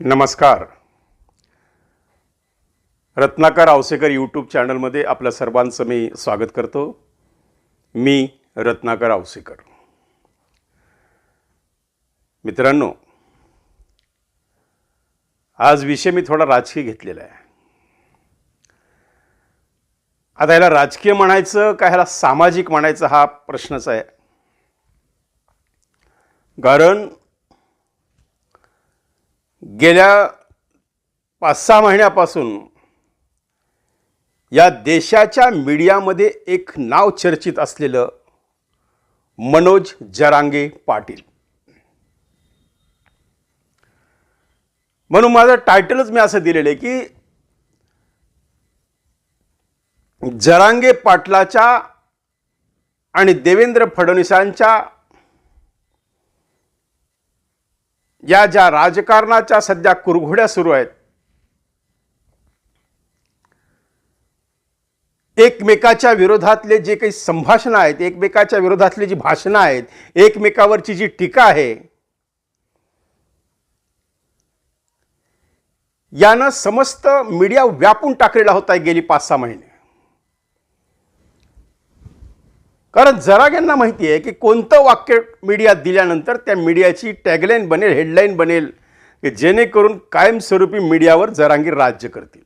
नमस्कार. रत्नाकर आवसेकर यूट्यूब चॅनलमध्ये आपल्या सर्वांचं मी स्वागत करतो. मी रत्नाकर आवसेकर. मित्रांनो आज विषय मी थोडा राजकीय घेतलेला आहे. आता ह्याला राजकीय म्हणायचं का ह्याला सामाजिक म्हणायचं हा प्रश्नच आहे. कारण गेल्या पाच सहा महिन्यापासून या देशाच्या मीडियामध्ये एक नाव चर्चित असलेलं मनोज जरांगे पाटील. म्हणून माझं टायटलच मी असं दिलेलं आहे की जरांगे पाटलाच्या आणि देवेंद्र फडणवीसांच्या या ज्या राजकारणाच्या सध्या कुरघोड्या सुरू आहेत एकमेकाच्या विरोधातले जे काही संभाषणं आहेत एकमेकाच्या विरोधातली जी भाषणं आहेत एकमेकावरची जी टीका आहे यानं समस्त मीडिया व्यापून टाकलेला होता गेली पाच सहा महिने. कारण जराग यांना माहिती आहे की कोणतं वाक्य मीडियात दिल्यानंतर त्या मीडियाची टॅगलाईन बनेल हेडलाईन बनेल की जेणेकरून कायमस्वरूपी मीडियावर जरांगीर राज्य करतील.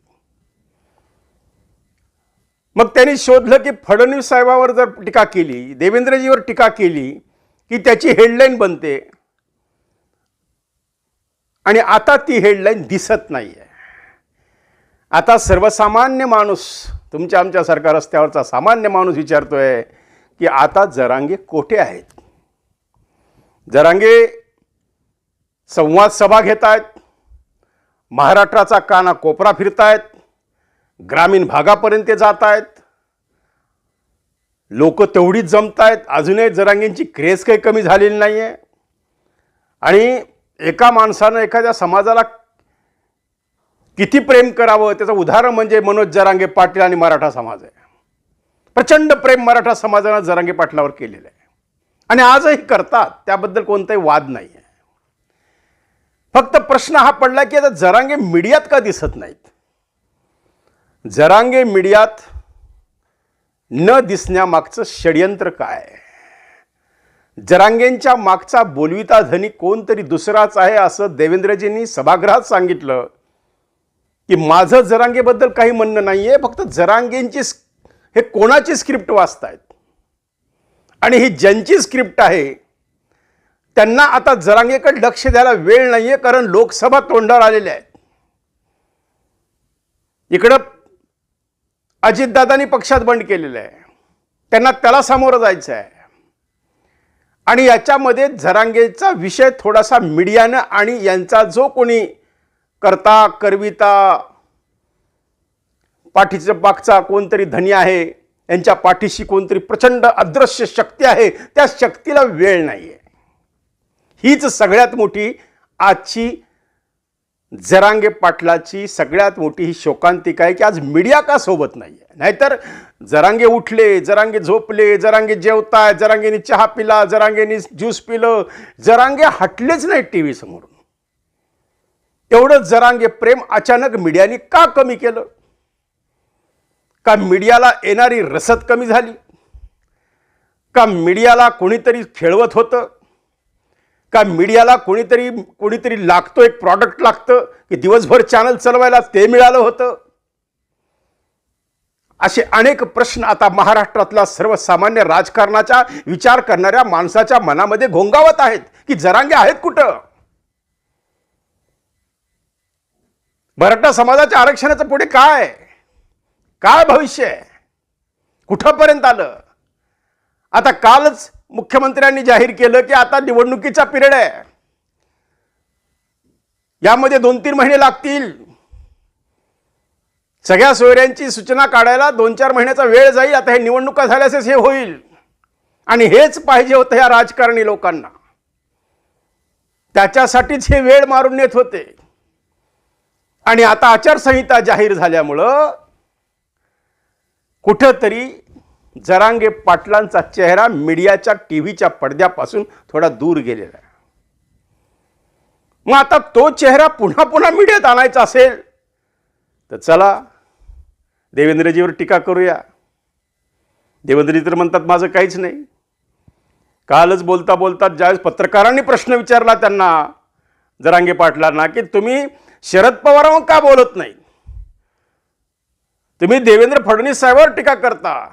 मग त्यांनी शोधलं की फडणवीस साहेबावर जर टीका केली देवेंद्रजीवर टीका केली की त्याची हेडलाईन बनते. आणि आता ती हेडलाईन दिसत नाही आहे आता सर्वसामान्य माणूस तुमच्या आमच्यासारखा रस्त्यावरचा सामान्य माणूस विचारतोय की आता जरांगे कोठे आहेत? जरांगे संवाद सभा घेत आहेत महाराष्ट्राचा काना कोपरा फिरतायत ग्रामीण भागापर्यंत ते जात आहेत लोक तेवढीच जमत आहेत अजूनही जरांगींची क्रेज काही कमी झालेली नाही आहे आणि एका माणसानं एखाद्या समाजाला किती प्रेम करावं? त्याचं उदाहरण म्हणजे मनोज जरांगे पाटील आणि मराठा समाज आहे. प्रचंड प्रेम मराठा समाजानं जरांगे पाटलावर केलेलं आहे. आणि आजही करतात त्याबद्दल कोणताही वाद नाही आहे फक्त प्रश्न हा पडला की आता जरांगे मीडियात का दिसत नाहीत? जरांगे मीडियात न दिसण्यामागचं षडयंत्र काय? जरांगेंच्या मागचा बोलविता धनी कोणतरी दुसराच आहे असं देवेंद्रजींनी सभागृहात सांगितलं. की माझं जरांगेबद्दल काही म्हणणं नाही आहे फक्त जरांगेंची हे कोणाची स्क्रिप्ट वाचतायत? आणि ही ज्यांची स्क्रिप्ट आहे त्यांना आता जरांगेकडे लक्ष द्यायला वेळ नाही आहे कारण लोकसभा तोंडावर आलेल्या आहेत. इकडं अजितदादांनी पक्षात बंड केलेलं आहे. त्यांना त्याला सामोरं जायचं आहे. आणि याच्यामध्ये झरांगेचा विषय थोडासा मीडियानं आणि यांचा जो कोणी करता करविता पाठीच्या मागचा कोणतरी धनी आहे यांच्या पाठीशी कोणतरी प्रचंड अदृश्य शक्ती आहे त्या शक्तीला वेळ नाही आहे हीच सगळ्यात मोठी आजची जरांगे पाटलाची सगळ्यात मोठी ही शोकांतिका आहे की आज मीडिया का सोबत नाही आहे नाहीतर जरांगे उठले जरांगे झोपले जरांगे जेवताय जरांगेनी चहा पिला जरांगेनी ज्यूस पिलं जरांगे हटलेच नाही टी व्ही समोरून. एवढं जरांगे प्रेम अचानक मीडियाने का कमी केलं? का मीडियाला येणारी रसद कमी झाली? का मीडियाला कोणीतरी खेळवत होतं? का मीडियाला कोणीतरी कोणीतरी लागतो एक प्रॉडक्ट लागतं की दिवसभर चॅनल चालवायला ते मिळालं होतं? असे अनेक प्रश्न आता महाराष्ट्रातला सर्वसामान्य राजकारणाचा विचार करणाऱ्या माणसाच्या मनामध्ये घोंगावत आहेत की जरांगे आहेत कुठं? मराठा समाजाच्या आरक्षणाचं पुढे काय? काय भविष्य आहे? कुठंपर्यंत आलं? आता कालच मुख्यमंत्र्यांनी जाहीर केलं की आता निवडणुकीचा पिरियड आहे. यामध्ये दोन तीन महिने लागतील. सगळ्या सोयऱ्यांची सूचना काढायला दोन चार महिन्याचा वेळ जाईल. आता हे निवडणुका झाल्यासच हे होईल. आणि हेच पाहिजे होतं ह्या राजकारणी लोकांना. त्याच्यासाठीच हे वेळ मारून नेत होते. आणि आता आचारसंहिता जाहीर झाल्यामुळं कुठंतरी जरांगे पाटलांचा चेहरा मीडियाच्या टी व्हीच्या पडद्यापासून थोडा दूर गेलेला आहे. मग आता तो चेहरा पुन्हा पुन्हा मीडियात आणायचा असेल तर चला देवेंद्रजीवर टीका करूया. देवेंद्रजी तर म्हणतात माझं काहीच नाही. कालच बोलता बोलता ज्यावेळेस पत्रकारांनी प्रश्न विचारला त्यांना जरांगे पाटलांना की तुम्ही शरद पवारांवर का बोलत नाही तुम्ही देवेंद्र फडणवीस साहेबांवर टीका करता.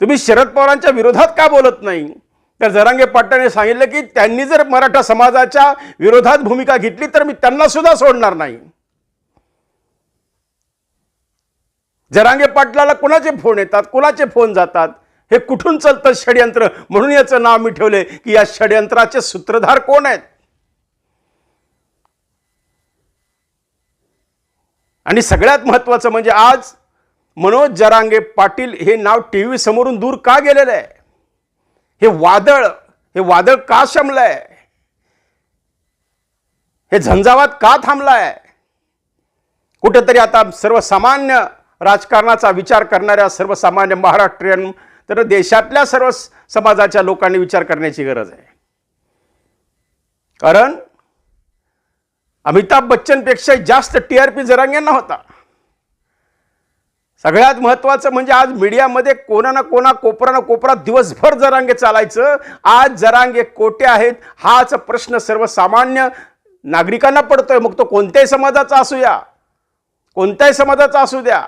तुम्ही शरद पवारांच्या विरोधात का बोलत नाही? तर जरांगे पाटलाने सांगितलं की त्यांनी जर मराठा समाजाच्या विरोधात भूमिका घेतली तर मी त्यांना सुद्धा सोडणार नाही. जरांगे पाटलाला कुणाचे फोन येतात? कुणाचे फोन जातात? हे कुठून चालतं षडयंत्र? म्हणून याचं नाव मी ठेवलंय की या षडयंत्राचे सूत्रधार कोण आहेत? आणि सगळ्यात महत्वाचं म्हणजे आज मनोज जरांगे पाटील हे नाव टी व्ही समोरून दूर का गेलेलं आहे? हे वादळ हे वादळ का शमलंय? हे झंझावात का थांबलाय? कुठेतरी आता सर्वसामान्य राजकारणाचा विचार करणाऱ्या सर्वसामान्य महाराष्ट्रीयन तर देशातल्या सर्व समाजाच्या लोकांनी विचार करण्याची गरज आहे. कारण अमिताभ बच्चनपेक्षा जास्त टी आर पी जरांगेंना होता. सगळ्यात महत्त्वाचं म्हणजे आज मीडियामध्ये कोणा ना कोणा कोपरा ना कोपरा दिवसभर जरांगे चालायचं. आज जरांगे कोटे आहेत हाच प्रश्न सर्वसामान्य नागरिकांना पडतोय. मग तो कोणत्याही समाजाचा असू या कोणत्याही समाजाचा असू द्या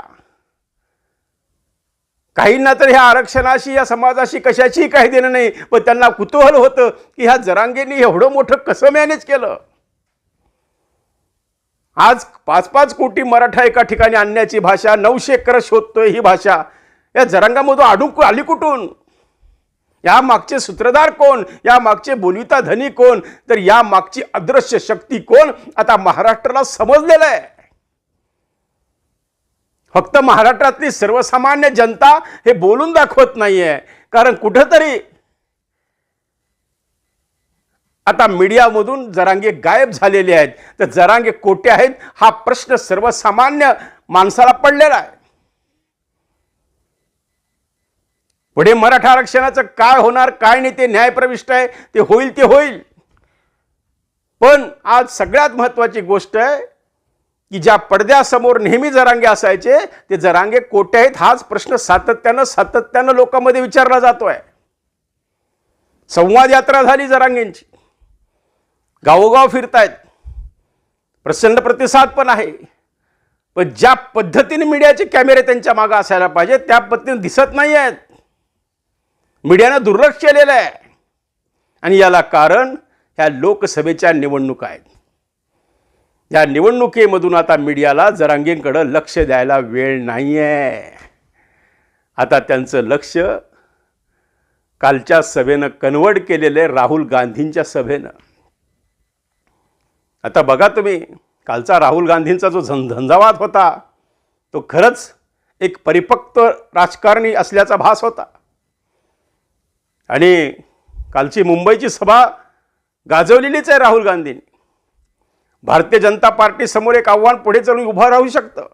काहींना तर ह्या आरक्षणाशी या समाजाशी कशाचीही काही देणं नाही. पण त्यांना कुतूहल होतं की ह्या जरांगेनी एवढं मोठं कसं मॅनेज केलं? आज पाच पाच कोटी मराठा एका ठिकाणी आणण्याची भाषा नऊशे एकर शोधतोय ही भाषा. या जरांगामधून आडू आली कुठून? या मागचे सूत्रधार कोण? या मागचे बोलविता धनी कोण? तर या मागची अदृश्य शक्ती कोण? आता महाराष्ट्राला समजलेलं आहे. फक्त महाराष्ट्रातली सर्वसामान्य जनता हे बोलून दाखवत नाहीये. कारण कुठंतरी आता मीडियामधून जरांगे गायब झालेले आहेत. तर जरांगे कोटे आहेत हा प्रश्न सर्वसामान्य माणसाला पडलेला आहे. पुढे मराठा आरक्षणाचं काय होणार काय नाही ते न्यायप्रविष्ट आहे ते होईल ते होईल. पण आज सगळ्यात महत्वाची गोष्ट आहे की ज्या पडद्यासमोर नेहमी जरांगे असायचे ते जरांगे कोटे आहेत हाच प्रश्न सातत्यानं सातत्यानं लोकांमध्ये विचारला जातोय. संवाद यात्रा झाली जरांगेंची. गावोगाव फिरतायत. प्रचंड प्रतिसाद पण आहे. पण ज्या पद्धतीने मीडियाचे कॅमेरे त्यांच्या मागं असायला पाहिजे त्या पद्धतीने दिसत नाही आहेत मीडियानं दुर्लक्ष केलेलं आहे. आणि याला कारण ह्या लोकसभेच्या निवडणुका आहेत. या निवडणुकीमधून आता मीडियाला जरांगेंकडं लक्ष द्यायला वेळ नाही आहे आता त्यांचं लक्ष कालच्या सभेनं कन्वर्ट केलेलं आहे राहुल गांधींच्या सभेनं. आता बघा तुम्ही कालचा राहुल गांधींचा जो झं झंझावात होता तो खरंच एक परिपक्व राजकारणी असल्याचा भास होता. आणि कालची मुंबईची सभा गाजवलेलीच आहे राहुल गांधींनी. भारतीय जनता पार्टीसमोर एक आव्हान पुढे चालून उभं राहू शकतं.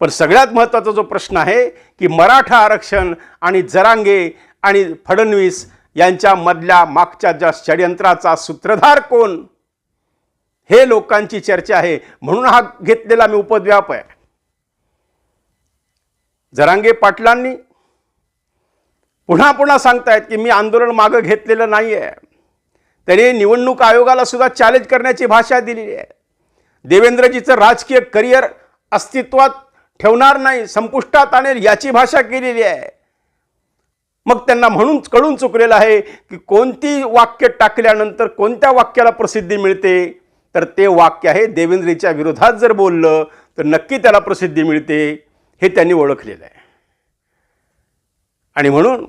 पण सगळ्यात महत्त्वाचा जो प्रश्न आहे की मराठा आरक्षण आणि जरांगे आणि फडणवीस यांच्यामधल्या मागच्या ज्या षडयंत्राचा सूत्रधार कोण? हे लोकांची चर्चा आहे. म्हणून हा घेतलेला मी उपद्व्याप आहे. जरांगे पाटलांनी पुन्हा पुन्हा सांगतायत की मी आंदोलन मागं घेतलेलं नाही आहे त्यांनी निवडणूक आयोगाला सुद्धा चॅलेंज करण्याची भाषा दिलेली आहे. देवेंद्रजीचं राजकीय करिअर अस्तित्वात ठेवणार नाही संपुष्टात आणेल याची भाषा केलेली आहे. मग त्यांना म्हणून कळून चुकलेलं आहे की कोणती वाक्य टाकल्यानंतर कोणत्या वाक्याला प्रसिद्धी मिळते? तर ते वाक्य आहे देवेंद्रेच्या विरोधात जर बोललं तर नक्की त्याला प्रसिद्धी मिळते हे त्यांनी ओळखलेलं आहे. आणि म्हणून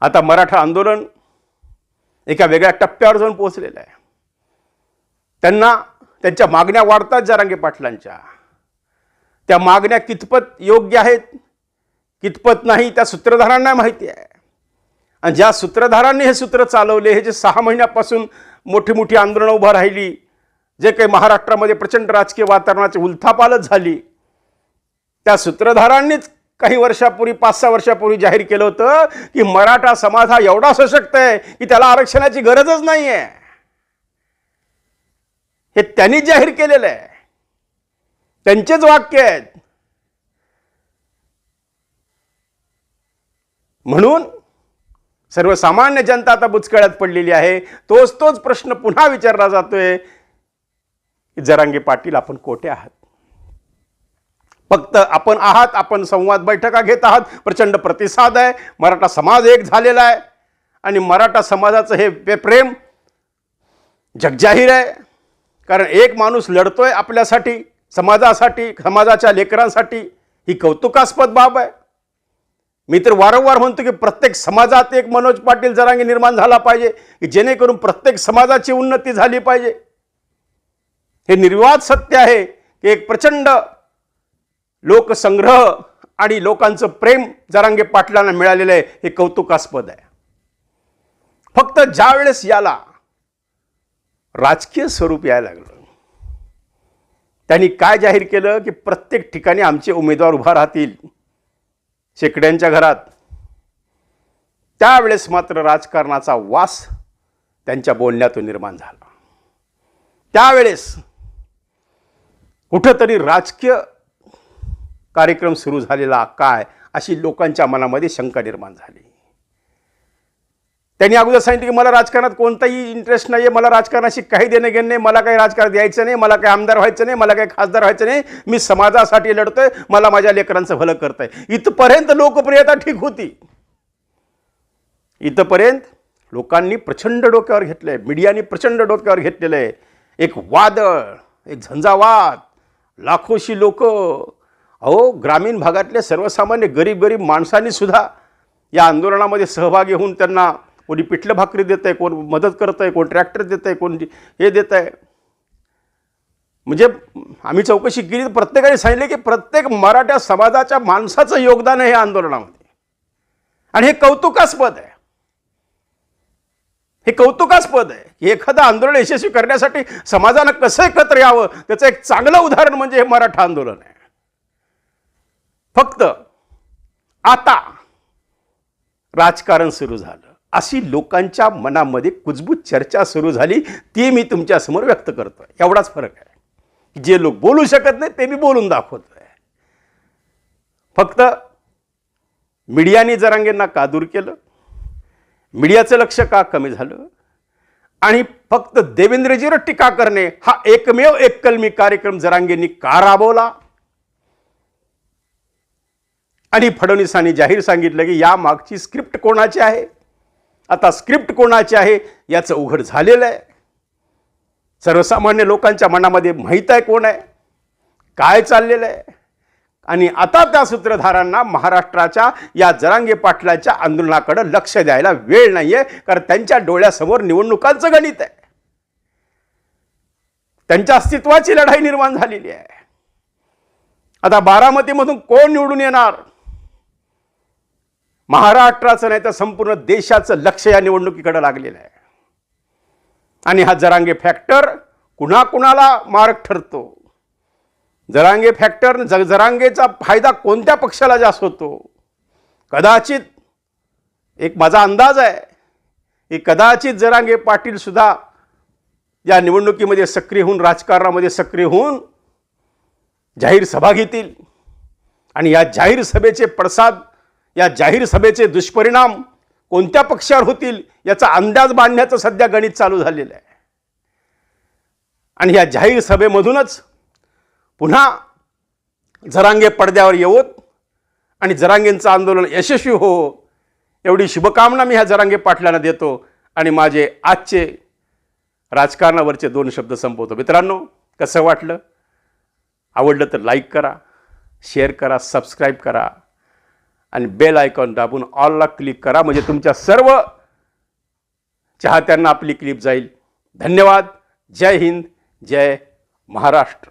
आता मराठा आंदोलन एका वेगळ्या टप्प्यावर जाऊन पोहोचलेलं आहे. त्यांना त्यांच्या मागण्या वाढतात जारांगे पाटलांच्या. त्या मागण्या कितपत योग्य आहेत कितपत नाही त्या सूत्रधारांना माहिती आहे. आणि ज्या सूत्रधारांनी हे सूत्र चालवले हे जे सहा महिन्यापासून मोठी मोठी आंदोलनं उभं राहिली. जे काही महाराष्ट्रामध्ये प्रचंड राजकीय वातावरणाची उलथापालच झाली. त्या सूत्रधारांनीच काही वर्षापूर्वी पाच सहा वर्षापूर्वी जाहीर केलं होतं की मराठा समाज हा एवढा सशक्त आहे की त्याला आरक्षणाची गरजच नाही आहे हे त्यांनी जाहीर केलेलं आहे. त्यांचेच वाक्य आहेत. म्हणून सर्वसामान्य जनता आता बुचकळ्यात पडलेली आहे. तोच तोच प्रश्न पुन्हा विचारला जातोय. जरांगे पाटील आपण कोठे आहात? फक्त आपण आहात आपण संवाद बैठका घेत आहात. प्रचंड प्रतिसाद आहे. मराठा समाज एक झालेला आहे. आणि मराठा समाजाचं हे प्रेम जगजाहीर आहे. कारण एक माणूस लढतोय आपल्यासाठी समाजासाठी समाजाच्या लेकरांसाठी ही कौतुकास्पद बाब आहे. मी तर वारंवार म्हणतो की प्रत्येक समाजात एक मनोज पाटील जरांगी निर्माण झाला पाहिजे की जेणेकरून प्रत्येक समाजाची उन्नती झाली पाहिजे. हे निर्वाद सत्य आहे की एक प्रचंड लोकसंग्रह आणि लोकांचं प्रेम जरांगे पाटलांना मिळालेलं आहे हे कौतुकास्पद आहे. फक्त ज्यावेळेस याला राजकीय स्वरूप यायला लागलं त्यांनी काय जाहीर केलं की प्रत्येक ठिकाणी आमचे उमेदवार उभा राहतील. शेकड्यांच्या घरात. त्यावेळेस मात्र राजकारणाचा वास त्यांच्या बोलण्यातून निर्माण झाला. त्यावेळेस कुठंतरी राजकीय कार्यक्रम सुरू झालेला काय अशी लोकांच्या मनामध्ये शंका निर्माण झाली. त्यांनी अगोदर सांगितलं की मला राजकारणात कोणताही इंटरेस्ट नाही आहे मला राजकारणाशी काही देणं घेणं नाही मला काही राजकारण द्यायचं नाही मला काही आमदार व्हायचं नाही मला काही खासदार व्हायचं नाही मी समाजासाठी लढतोय मला माझ्या लेकरांचं भलं करतंय. इथपर्यंत लोकप्रियता ठीक होती. इथपर्यंत लोकांनी प्रचंड डोक्यावर घेतलं आहे मीडियाने प्रचंड डोक्यावर घेतलेलं आहे. एक वादळ एक झंझावात लाखोशी लोक. अहो ग्रामीण भागातले सर्वसामान्य गरीब गरीब माणसांनी सुद्धा या आंदोलनामध्ये सहभागी होऊन त्यांना कोणी पिठलं भाकरी देत आहे कोण मदत करत आहे कोण ट्रॅक्टर देत आहे कोण हे देत आहे म्हणजे आम्ही चौकशी केली तर प्रत्येकाने सांगितले की प्रत्येक मराठा समाजाच्या माणसाचं योगदान आहे या आंदोलनामध्ये. आणि हे कौतुकास्पद आहे. हे कौतुकास्पद आहे की एखादं आंदोलन यशस्वी करण्यासाठी समाजानं कसं एकत्र यावं त्याचं एक चांगलं उदाहरण म्हणजे हे मराठा आंदोलन आहे. फक्त आता राजकारण सुरू झालं. अशी लोकांच्या मनामध्ये कुजबूज चर्चा सुरू झाली ती मी तुमच्यासमोर व्यक्त करतोय. एवढाच फरक आहे. जे लोक बोलू शकत नाही ते मी बोलून दाखवतोय. फक्त मीडियाने जरांगेंना का दूर केलं. मीडियाचं लक्ष का कमी झालं? आणि फक्त देवेंद्रजीवर टीका करणे हा एकमेव एककलमी कार्यक्रम जरांगेंनी का राबवला? आणि फडणवीसांनी जाहीर सांगितलं की या मागची स्क्रिप्ट कोणाची आहे? आता स्क्रिप्ट कोणाची आहे याचं उघड झालेलं आहे. सर्वसामान्य लोकांच्या मनामध्ये माहीत आहे कोण आहे काय चाललेलं आहे. आणि आता त्या सूत्रधारांना महाराष्ट्राच्या या जरांगे पाटलाच्या आंदोलनाकडे लक्ष द्यायला वेळ नाही आहे कारण त्यांच्या डोळ्यासमोर निवडणुकांचं गणित आहे. त्यांच्या अस्तित्वाची लढाई निर्माण झालेली आहे. आता बारामतीमधून कोण निवडून येणार? महाराष्ट्राचं नाही तर संपूर्ण देशाचं लक्ष या निवडणुकीकडे लागलेलं आहे. आणि हा जरांगे फॅक्टर कुणाकुणाला मार्ग ठरतो? जरांगे फॅक्टर ज जरांगेचा फायदा कोणत्या पक्षाला जास्त होतो? कदाचित एक माझा अंदाज आहे की कदाचित जरांगे पाटीलसुद्धा या निवडणुकीमध्ये सक्रिय होऊन राजकारणामध्ये सक्रिय होऊन जाहीर सभा घेतील. आणि या जाहीर सभेचे पडसाद या जाहीर सभेचे दुष्परिणाम कोणत्या पक्षावर होतील याचा अंदाज बांधण्याचं सध्या गणित चालू झालेलं आहे. आणि या जाहीर सभेमधूनच पुन्हा जरांगे पडद्यावर येवोत आणि जरांगेंचं आंदोलन यशस्वी हो, हो. एवढी शुभकामना मी ह्या जरांगे पाटलांना देतो आणि माझे आजचे राजकारणावरचे दोन शब्द संपवतो. मित्रांनो कसं वाटलं? आवडलं तर लाईक करा शेअर करा सबस्क्राईब करा. आणि बेल आयकॉन दाबून ऑलला क्लिक करा. म्हणजे तुमच्या सर्व चाहत्यांना आपली क्लिप जाईल. धन्यवाद. जय हिंद. जय महाराष्ट्र.